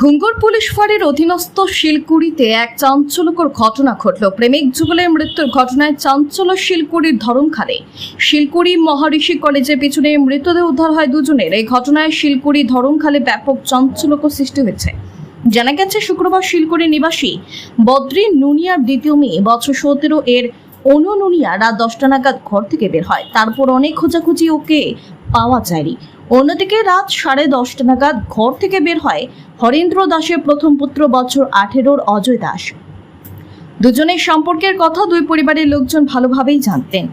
Ghungur police ফাঁড়ির অধীনস্থ শিলকুড়িতে এক চাঞ্চল্যকর ঘটনা ঘটল। প্রেমিক যুগলের মৃত্যুর ঘটনায় চাঞ্চল্য শিলকুড়ির ধরমখানে শিলকুড়ি মহারিষি কলেজের পিছনে মৃতদেহ উদ্ধার হয় দুজনের। এই ঘটনায় শিলকুড়ি ধরমখালে ব্যাপক চাঞ্চল্যকর সৃষ্টি হয়েছে। জানা গেছে, শুক্রবার শিলকুড়ি নিবাসী বদ্রী নুনিয়ার দ্বিতীয় মেয়ে, বছর সতেরো এর অনু নুনিয়া, রাত দশটা নাগাদ ঘর থেকে বের হয়। তারপর অনেক খোঁজাখুঁজি ওকে পাওয়া যায়নি। অন্যদিকে রাত সাড়ে দশটা নাগাদ ঘর থেকে বের হয় হরেন্দ্র দাসের প্রথম পুত্র বছর আঠেরোর অজয় দাস। দুজনের সম্পর্কের কথা দুই পরিবারের লোকজন ভালোভাবেই জানতেন।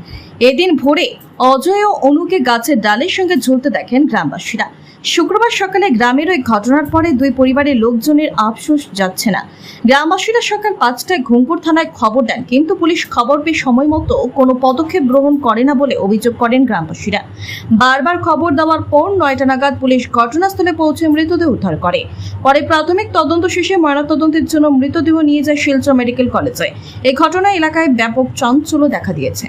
এদিন ভোরে অজয় ও অনুকে গাছের ডালের সঙ্গে ঝুলতে দেখেন গ্রামবাসীরা। শুক্রবার সকালে গ্রামের ওই ঘটনার পরে দুই পরিবারের লোকজনের আফসোস যাচ্ছে না। গ্রামবাসীরা সকাল পাঁচটায় ঘুমপুর থানায় খবর দেন কিন্তু পুলিশ খবর পেয়ে সময় মতো কোনো পদক্ষেপ গ্রহণ করে না বলে অভিযোগ করেন গ্রামবাসীরা। বারবার খবর দেওয়ার পর নয়টা নাগাদ পুলিশ ঘটনাস্থলে পৌঁছে মৃতদেহ উদ্ধার করে। পরে প্রাথমিক তদন্ত শেষে ময়নাতদন্তের জন্য মৃতদেহ নিয়ে যায় শিলচর মেডিকেল কলেজে। এই ঘটনা এলাকায় ব্যাপক চাঞ্চল্য দেখা দিয়েছে।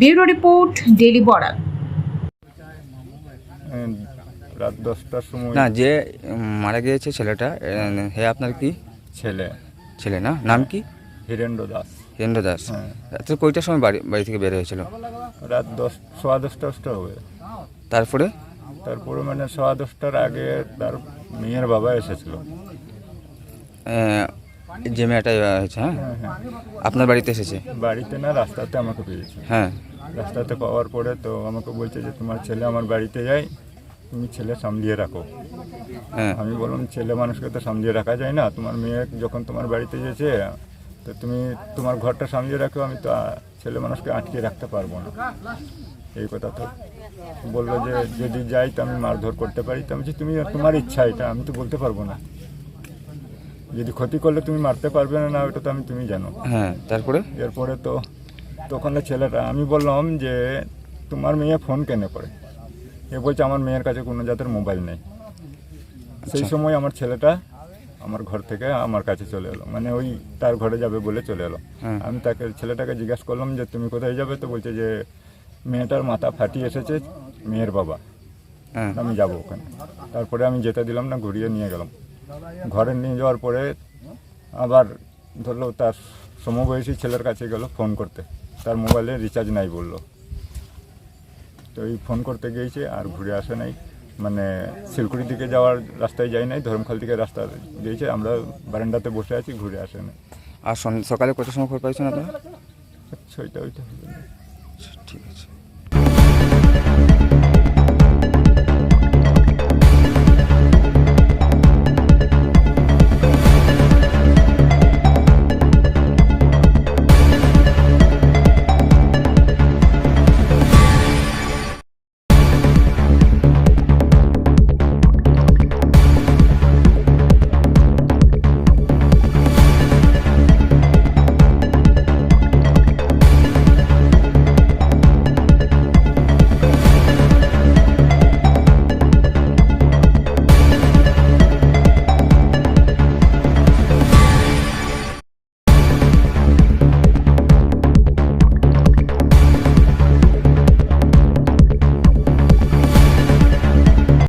ব্যুরো রিপোর্ট ডেলি উম, রাত দশটার সময় না যে মারা গিয়েছে ছেলেটা হে আপনার কি? ছেলে। ছেলে না? নাম কি? হীরেন্দ্র দাস। হিরেন্দ্র দাস। হ্যাঁ। রাত্রে কয়টার সময় বাড়ি বাড়ি থেকে বের হয়েছিল? রাত দশ সোয়া দশটা দশটা হবে। তারপরে? তারপরে মানে সোয়া দশটার আগে তার মেয়ের বাবা এসেছিল। যে মেয়েটা হয়েছে হ্যাঁ? হ্যাঁ হ্যাঁ। আপনার বাড়িতে এসেছে? বাড়িতে না রাস্তাতে আমাকে পেয়েছে। হ্যাঁ। রাস্তাতে পাওয়ার পরে তো আমাকে বলছে যে তোমার ছেলে আমার বাড়িতে যাই তুমি ছেলে সামলিয়ে রাখো। হ্যাঁ। আমি বললাম ছেলে মানুষকে তো সামলিয়ে রাখা যায় না। তোমার মেয়ে যখন তোমার বাড়িতে যেছে তো তুমি তোমার ঘরটা সামলিয়ে রাখো আমি তো ছেলে মানুষকে আটকে রাখতে পারব না। এই কথা তো বলল যে যদি যাই তো আমি মারধর করতে পারি। তো আমি বলছি, তুমি তোমার ইচ্ছা এটা আমি তো বলতে পারব না। যদি ক্ষতি করলে তুমি মারতে পারবে না না ওটা তো আমি তুমি জানো। হ্যাঁ তারপরে? এরপরে তো তখন ছেলেটা আমি বললাম যে তোমার মেয়ে ফোন কেন করে? এ বলছে আমার মেয়ের কাছে কোনো জাতের মোবাইল নেই। সেই সময় আমার ছেলেটা আমার ঘর থেকে আমার কাছে চলে এলো। মানে ওই তার ঘরে যাবে বলে চলে এলো। আমি তাকে ছেলেটাকে জিজ্ঞাসা করলাম যে তুমি কোথায় যাবে? তো বলছে যে মেয়েটার মাথা ফাটিয়ে এসেছে মেয়ের বাবা। হ্যাঁ। আমি যাব ওখানে। তারপরে আমি যেতে দিলাম না ঘুরিয়ে নিয়ে গেলাম। ঘরে নিয়ে যাওয়ার পরে আবার ধরলো তার সমবয়সী ছেলের কাছে গেল ফোন করতে। তার মোবাইলে রিচার্জ নাই বলল। তো এই ফোন করতে গিয়েছে আর ঘুরে আসে নাই। মানে শিলকুড়ির দিকে যাওয়ার রাস্তায় যাই নাই ধরমখাল থেকে রাস্তা গিয়েছে আমরা বারান্দাতে বসে আছি ঘুরে আসে নাই। আর সকালে কত সময় খবর পাইছেন আপনারা? ছয়টা ওইটা। ঠিক আছে।